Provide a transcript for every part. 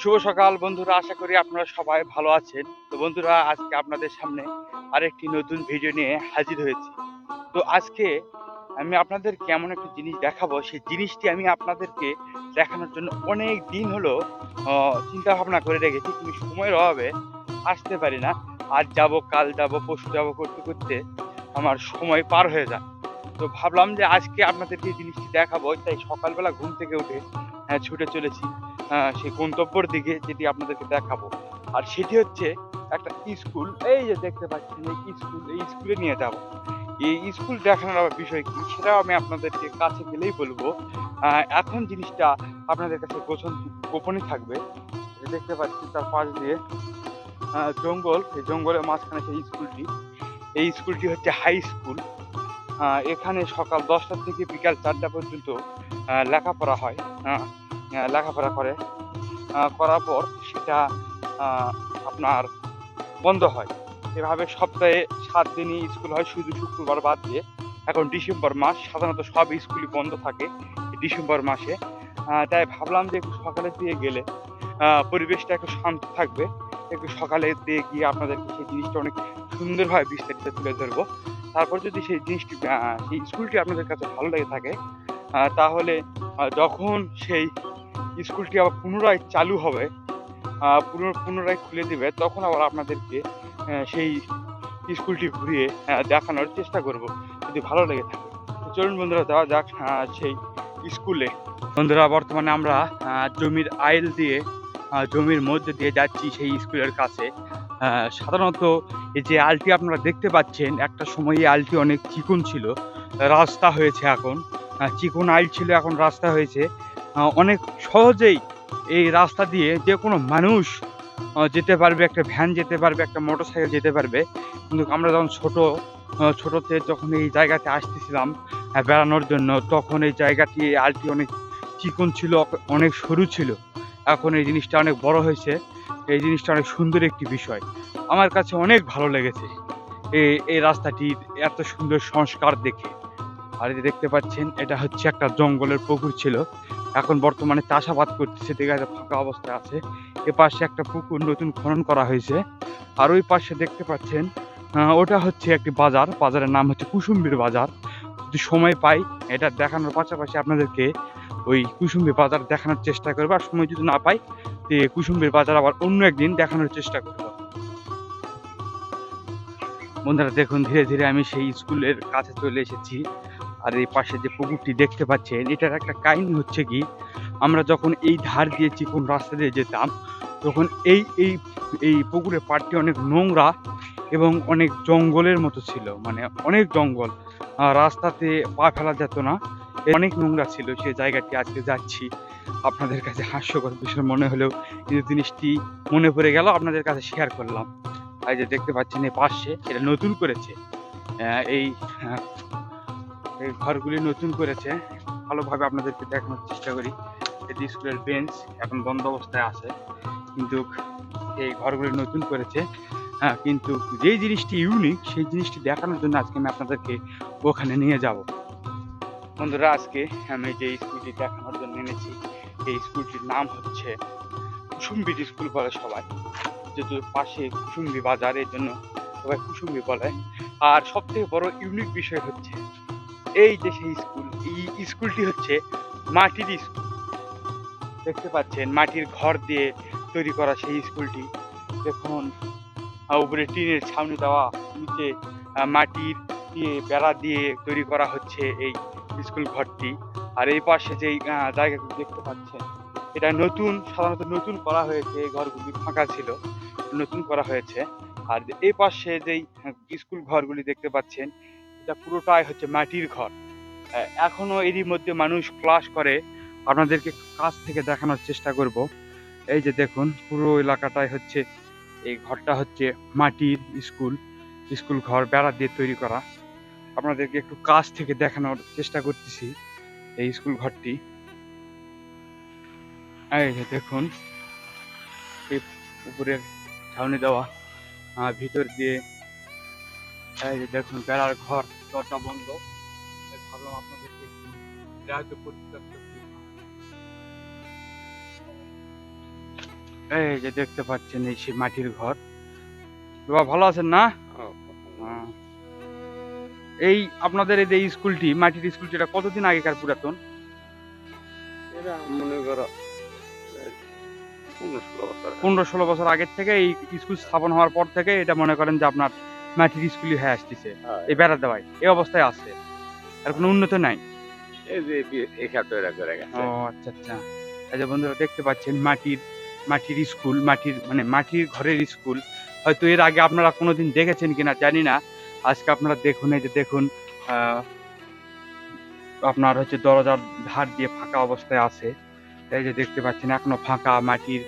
শুভ সকাল বন্ধুরা আশা করি আপনারা সবাই ভালো আছেন। তো বন্ধুরা আজকে আপনাদের সামনে আরেকটি নতুন ভিডিও নিয়ে হাজির হয়েছি। তো আজকে আমি আপনাদের কেমন একটা জিনিস দেখাবো সেই জিনিসটি আমি আপনাদেরকে দেখানোর জন্য অনেক দিন হলো চিন্তা ভাবনা করে রেখেছি কিন্তু সময়ের অভাবে আসতে পারি না। আজ যাব কাল যাব পরশু যাব করতে করতে আমার সময় পার হয়ে যায় তো ভাবলাম যে আজকে আপনাদেরকে এই জিনিসটি দেখাবো তাই সকালবেলা ঘুম থেকে উঠে হ্যাঁ, ছুটে চলেছি। সেই গন্তব্যর দিকে যেটি আপনাদেরকে দেখাবো। আর সেটি হচ্ছে একটা স্কুল। এই যে দেখতে পাচ্ছেন এই স্কুল এই স্কুলে নিয়ে যাব। এই স্কুল দেখানোর আবার বিষয় কি সেটাও আমি আপনাদেরকে কাছে গেলেই বলব। এখন জিনিসটা আপনাদের কাছে গোছন গোপনই থাকবে। দেখতে পাচ্ছি তার পাশ দিয়ে জঙ্গল। এই জঙ্গলের মাঝখানে সেই স্কুলটি। এই স্কুলটি হচ্ছে হাই স্কুল। এখানে সকাল দশটা থেকে বিকাল চারটা পর্যন্ত লেখাপড়া হয়। আহ, লেখাপড়া করে করার পর সেটা আপনার বন্ধ হয়। এভাবে সপ্তাহে সাত দিনই স্কুল হয়। শুধু শুক্রবার বাদ দিয়ে এখন ডিসেম্বর মাস, সাধারণত সব স্কুলই বন্ধ থাকে ডিসেম্বর মাসে। তাই ভাবলাম যে একটু সকালের দিয়ে গেলে পরিবেশটা একটু শান্ত থাকবে। একটু সকালের দিয়ে গিয়ে আপনাদেরকে সেই জিনিসটা অনেক সুন্দরভাবে বিস্তারিত তুলে ধরবো। তারপর যদি সেই জিনিসটি সেই স্কুলটি আপনাদের কাছে ভালো লেগে থাকে তাহলে যখন সেই স্কুলটি আবার পুনরায় চালু হবে পুনরায় খুলে দিবে, তখন আবার আপনাদেরকে সেই স্কুলটি ঘুরিয়ে দেখানোর চেষ্টা করব, যদি ভালো লেগে থাকে। চলুন বন্ধুরা, যাওয়া যাক সেই স্কুলে। বন্ধুরা, বর্তমানে আমরা জমির আইল দিয়ে জমির মধ্যে দিয়ে যাচ্ছি সেই স্কুলের কাছে। সাধারণত এই যে আলটি আপনারা দেখতে পাচ্ছেন, একটা সময় এই আলটি অনেক চিকন ছিল, রাস্তা হয়েছে এখন। চিকন আইল ছিল, এখন রাস্তা হয়েছে। অনেক সহজেই এই রাস্তা দিয়ে যে কোনো মানুষ যেতে পারবে, একটা ভ্যান যেতে পারবে, একটা মোটর সাইকেল যেতে পারবে। কিন্তু আমরা যখন ছোট ছোটতে যখন এই জায়গাতে আসতেছিলাম বেড়ানোর জন্য, তখন এই জায়গাটি আলটি অনেক চিকন ছিল, অনেক সরু ছিল। এখন এই জিনিসটা অনেক বড় হয়েছে। এই জিনিসটা অনেক সুন্দর একটি বিষয়। আমার কাছে অনেক ভালো লেগেছে এই এই রাস্তাটির এত সুন্দর সংস্কার দেখে। আর দেখতে পাচ্ছেন, এটা হচ্ছে একটা জঙ্গলের পুকুর ছিল। এখন বর্তমানে চাষাবাদ করতেছে যায় ফাঁকা অবস্থায় আছে। এ পাশে একটা পুকুর নতুন খনন করা হয়েছে। আর ওই পাশে দেখতে পাচ্ছেন ওটা হচ্ছে একটি বাজার। বাজারের নাম হচ্ছে কুসুম্বির বাজার। যদি সময় পাই, এটা দেখানোর পাশাপাশি আপনাদেরকে ওই কুসুম্বি বাজার দেখানোর চেষ্টা করব। আর সময় যদি না পাই, তো কুসুম্বির বাজার আবার অন্য একদিন দেখানোর চেষ্টা করব। বন্ধুরা, দেখুন, ধীরে ধীরে আমি সেই স্কুলের কাছে চলে এসেছি। আর এই পাশে যে পুকুরটি দেখতে পাচ্ছেন এটার একটা কাহিনী হচ্ছে কি আমরা যখন এই ধার দিয়ে চিকন রাস্তা দিয়ে যেতাম তখন এই এই এই পুকুরের পাড়টি অনেক নোংরা এবং অনেক জঙ্গলের মতো ছিল মানে অনেক জঙ্গল। রাস্তাতে পা ফেলা যেত না অনেক নোংরা ছিল সে জায়গাটি আজকে যাচ্ছি। আপনাদের কাছে হাস্যকর বিষয় মনে হলেও কিন্তু জিনিসটি মনে পড়ে গেল আপনাদের কাছে শেয়ার করলাম। এই যে দেখতে পাচ্ছেন এই পাশে এটা নতুন করেছে। এই আহ, এই ঘরগুলি নতুন করেছে। ভালোভাবে আপনাদেরকে দেখানোর চেষ্টা করি। এটি স্কুলের বেঞ্চ, এখন বন্ধ অবস্থায় আছে। কিন্তু এই ঘরগুলি নতুন করেছে। হ্যাঁ কিন্তু যেই জিনিসটি ইউনিক সেই জিনিসটি দেখানোর জন্য আজকে আমি আপনাদেরকে ওখানে নিয়ে যাব। বন্ধুরা, আজকে আমি যে স্কুলটি দেখানোর জন্য এনেছি, এই স্কুলটির নাম হচ্ছে কুসুম্বির স্কুল বলে সবাই। যেহেতু পাশে কুসুম্বি বাজার এর জন্য সবাই কুসুম্বি বলে। আর সব থেকে বড় ইউনিক বিষয় হচ্ছে এই যে সেই স্কুল এই স্কুলটি হচ্ছে মাটির স্কুল। দেখতে পাচ্ছেন মাটির ঘর দিয়ে তৈরি করা সেই স্কুলটি। দেখুন উপরে টিনের ছাউনি দেওয়া নিচে মাটির দিয়ে বেড়া দিয়ে তৈরি করা হচ্ছে এই স্কুল ঘরটি। আর এই পাশে যেই জায়গাগুলো দেখতে পাচ্ছেন এটা নতুন সাধারণত নতুন করা হয়েছে এই ঘরগুলি ফাঁকা ছিল নতুন করা হয়েছে। আর এই পাশে যেই আহ, স্কুল ঘরগুলি দেখতে পাচ্ছেন এটা পুরোটাই হচ্ছে মাটির ঘর। এখনও এরই মধ্যে মানুষ ক্লাস করে। আপনাদেরকে কাছ থেকে দেখানোর চেষ্টা করব। এই যে দেখুন, পুরো এলাকাটাই হচ্ছে, এই ঘরটা হচ্ছে মাটির স্কুল। স্কুল ঘর বেড়া দিয়ে তৈরি করা। আপনাদেরকে একটু কাছ থেকে দেখানোর চেষ্টা করতেছি এই স্কুল ঘরটি। এই যে দেখুন, এই উপরে ছাউনি দেওয়া ভিতর দিয়ে, এই যে দেখুন, বেড়ার ঘর। দরজা বন্ধ। ভাবলাম আপনাদেরকে একটু পরিষ্কার এই যে দেখতে পাচ্ছেন এই সেই মাটির ঘর। বাবা ভালো আছেন না? এই আপনাদের এই যে স্কুলটি মাটির স্কুলটি এটা কতদিন আগেকার পুরাতন? এরা মনে করো পনেরো ষোলো বছর আগের থেকে এই স্কুল স্থাপন হওয়ার পর থেকে এটা মনে করেন যে আপনার মাটির স্কুলই হয়ে আসতেছে। হ্যাঁ, এই বেড়া দেওয়ায়। এই অবস্থায় আছে। আর কোনো উন্নত নাই। এই যে করে গেছে। ও আচ্ছা আচ্ছা। যে বন্ধুরা দেখতে পাচ্ছেন মাটির মাটির স্কুল মাটির মানে মাটির ঘরের স্কুল। হয়তো এর আগে আপনারা কোনোদিন দেখেছেন কিনা জানি না। আজকে আপনারা দেখুন এই যে দেখুন আপনার হচ্ছে দরজার ধার দিয়ে ফাঁকা অবস্থায় আছে। এই যে দেখতে পাচ্ছেন এখনও ফাঁকা মাটির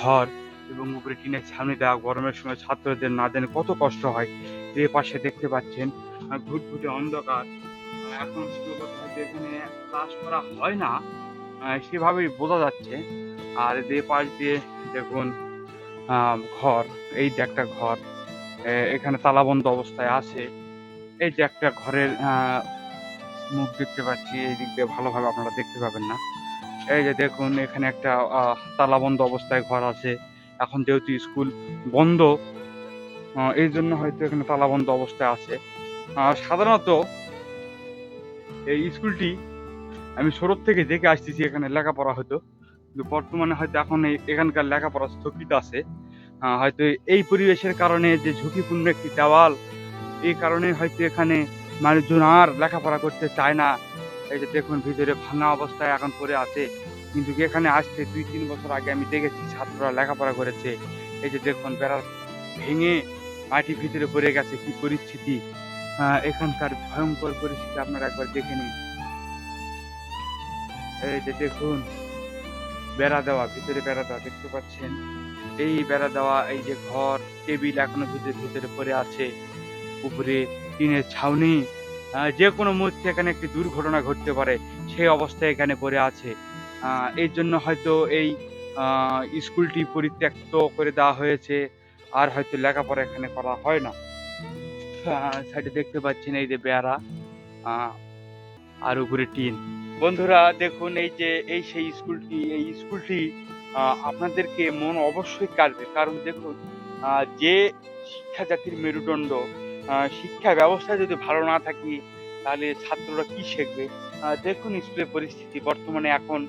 ঘর। এবং উপরে টিনের ছাউনি দেওয়া গরমের সময় ছাত্রদের না জানে কত কষ্ট হয়। এর পাশে দেখতে পাচ্ছেন ঘুটঘুটে অন্ধকার। এখন এখানে ক্লাস করা হয় না সেভাবেই বোঝা যাচ্ছে। আর এদের পাশ দিয়ে দেখুন ঘর, এই যে একটা ঘর এখানে তালাবন্ধ অবস্থায় আছে। এই যে একটা ঘরের মুখ দেখতে পাচ্ছি, এই দিক দিয়ে ভালোভাবে আপনারা দেখতে পাবেন না। এই যে দেখুন, এখানে একটা তালাবন্ধ অবস্থায় ঘর আছে। এখন যেহেতু স্কুল বন্ধ এই জন্য হয়তো এখানে তালাবন্ধ অবস্থায় আছে। সাধারণত এই স্কুলটি আমি শরৎ থেকে দেখে আসতেছি এখানে লেখাপড়া হতো কিন্তু বর্তমানে হয়তো এখন এখানকার লেখাপড়া স্থগিত আছে। হয়তো এই পরিবেশের কারণে যে ঝুঁকিপূর্ণ একটি দেওয়াল, এই কারণে হয়তো এখানে মানুষজন আর লেখাপড়া করতে চায় না। এই যে দেখুন, ভিতরে ভাঙা অবস্থায় এখন পড়ে আছে। কিন্তু এখানে আসতে দুই, তিন বছর আগে আমি দেখেছি, ছাত্ররা লেখাপড়া করেছে। এই যে দেখুন বেড়া ভেঙে মাটির ভিতরে পড়ে গেছে, কি পরিস্থিতি? এখানকার ভয়ঙ্কর পরিস্থিতি আপনারা একবার দেখে নিন। এই যে দেখুন, বেড়া দেওয়া, ভিতরে বেড়া দেওয়া দেখতে পাচ্ছেন? এই বেড়া দেওয়া, এই যে ঘর, টেবিল এখনও ভিতরে ভিতরে পড়ে আছে। উপরে টিনের ছাউনি। যে কোনো মুহূর্তে এখানে একটি দুর্ঘটনা ঘটতে পারে। সেই অবস্থায় এখানে পড়ে আছে। এই জন্য হয়তো এই স্কুলটি পরিত্যক্ত করে দেওয়া হয়েছে, আর হয়তো লেখাপড়া এখানে করা হয় না। সাইডে দেখতে পাচ্ছেন এই যে বেড়া আর উপরে টিন। বন্ধুরা, দেখুন এই যে, এই সেই স্কুলটি, এই স্কুলটি আপনাদেরকে মন অবশ্যই কাটবে কারণ দেখুন যে শিক্ষা জাতির মেরুদণ্ড শিক্ষা ব্যবস্থা যদি ভালো না থাকি, তাহলে ছাত্ররা কি শিখবে? দেখুন স্কুলের পরিস্থিতি। বর্তমানে এখন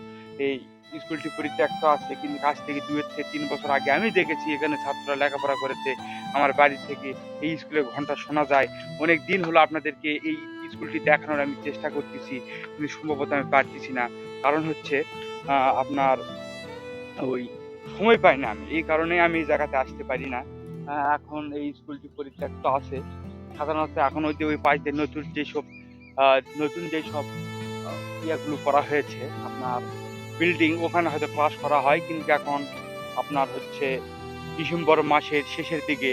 এই স্কুলটি পরিত্যক্ত আছে, কিন্তু কাছ থেকে দুই থেকে তিন বছর আগে আমি দেখেছি এখানে ছাত্ররা লেখাপড়া করেছে। আমার বাড়ি থেকে এই স্কুলে ঘণ্টা শোনা যায়। অনেক দিন হলো আপনাদেরকে এই স্কুলটি দেখানোর আমি চেষ্টা করতেছি, কিন্তু সম্ভবত আমি পারতেছি না। কারণ হচ্ছে আপনার ওই সময় পাই না আমি। এই কারণে আমি এই জায়গাতে আসতে পারি না। এখন এই স্কুলটি পরিত্যক্ত আছে। সাধারণত এখন ওই যে ওই পাশে নতুন যেসব নতুন যেসব ইয়েগুলো করা হয়েছে, আপনার বিল্ডিং ওখানে হয়তো ক্লাস করা হয়, কিন্তু এখন আপনার হচ্ছে ডিসেম্বর মাসের শেষের দিকে।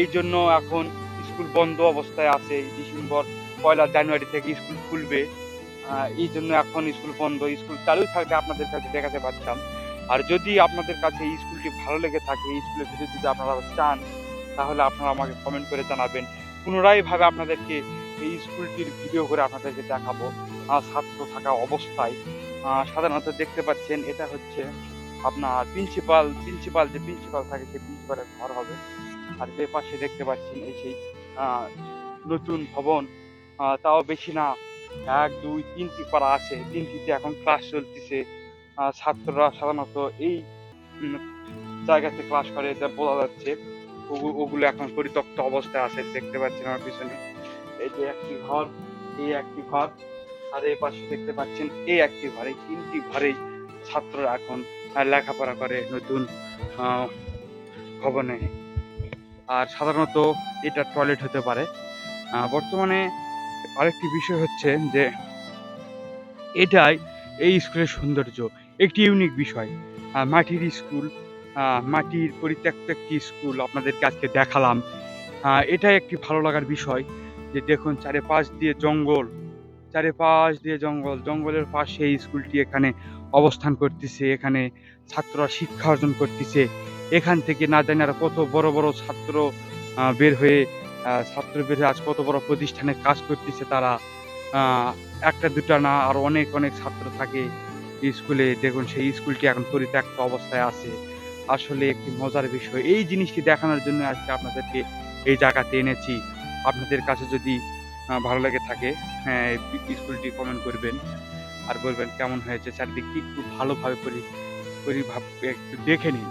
এই জন্য এখন স্কুল বন্ধ অবস্থায় আছে। ডিসেম্বর, পয়লা জানুয়ারি থেকে স্কুল খুলবে। এই জন্য এখন স্কুল বন্ধ। স্কুল চালু থাকলে আপনাদের কাছে দেখাতে পারতাম। আর যদি আপনাদের কাছে এই স্কুলটি ভালো লেগে থাকে, এই স্কুলের ভিতরে যদি আপনারা চান, তাহলে আপনারা আমাকে কমেন্ট করে জানাবেন। পুনরায় ভাবে আপনাদেরকে এই স্কুলটির ভিডিও করে আপনাদেরকে দেখাবো। ছাত্র থাকা অবস্থায়। সাধারণত দেখতে পাচ্ছেন, এটা হচ্ছে আপনার প্রিন্সিপাল প্রিন্সিপাল যে প্রিন্সিপাল থাকে, সেই প্রিন্সিপালের ঘর হবে। আর যে পাশে দেখতে পাচ্ছেন, এই সেই নতুন ভবন। তাও বেশি না, এক, দুই, তিনটি পাড়া আছে। তিনটিতে এখন ক্লাস চলতেছে। ছাত্ররা সাধারণত এই জায়গাতে ক্লাস করে, এটা বোঝা যাচ্ছে। ওগু- ওগুলো এখন পরিত্যক্ত অবস্থায় আছে, দেখতে পাচ্ছেন আমার পিছনে। এই যে একটি ঘর, এই একটি ঘর। আর এই পাশে দেখতে পাচ্ছেন এই একটি ঘর, তিনটি ঘরেই ছাত্ররা এখন লেখাপড়া করে নতুন ভবনে। আর সাধারণত এটা টয়লেট হতে পারে। বর্তমানে আরেকটি বিষয় হচ্ছে যে, এটাই এই স্কুলের সৌন্দর্য। একটি ইউনিক বিষয়। মাটির স্কুল মাটির পরিত্যক্ত একটি স্কুল আপনাদেরকে আজকে দেখালাম। এটাই একটি ভালো লাগার বিষয় যে দেখুন চারিপাশ দিয়ে জঙ্গল চারিপাশ দিয়ে জঙ্গল, জঙ্গলের পাশে স্কুলটি এখানে অবস্থান করতেছে, এখানে ছাত্ররা শিক্ষা অর্জন করতেছে। এখান থেকে না জানি আর কত বড় বড় ছাত্র বের হয়ে ছাত্র বের হয়ে আজ কত বড় প্রতিষ্ঠানে কাজ করতেছে তারা। একটা, দুটা না আর অনেক অনেক ছাত্র থাকে স্কুলে। দেখুন, সেই স্কুলটি এখন পরিত্যক্ত অবস্থায় আছে। আসলে একটি মজার বিষয়, এই জিনিসটি দেখানোর জন্য আজকে আপনাদেরকে এই জায়গাতে এনেছি। আপনাদের কাছে যদি ভালো লেগে থাকে। হ্যাঁ স্কুলটি কমেন্ট করবেন আর বলবেন কেমন হয়েছে? চারিদিকটি একটু ভালোভাবে পরি একটু দেখে নিন।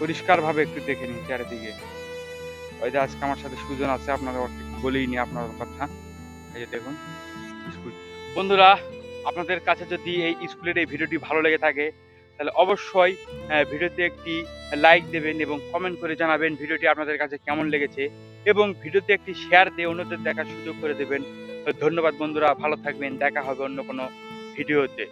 পরিষ্কারভাবে একটু দেখে নিন চারিদিকে। ওই যে আজকে আমার সাথে সুজন আছে আপনারা ওকে বলেই নি আপনার কথা। এই যে দেখুন, স্কুল। বন্ধুরা, আপনাদের কাছে যদি এই স্কুলের এই ভিডিওটি ভালো লেগে থাকে, তাহলে অবশ্যই ভিডিওতে একটি লাইক দেবেন এবং কমেন্ট করে জানাবেন ভিডিওটি আপনাদের কাছে কেমন লেগেছে। এবং ভিডিওতে একটি শেয়ার দিয়ে অন্যদের দেখার সুযোগ করে দেবেন। ধন্যবাদ বন্ধুরা, ভালো থাকবেন, দেখা হবে অন্য কোনো ভিডিওতে।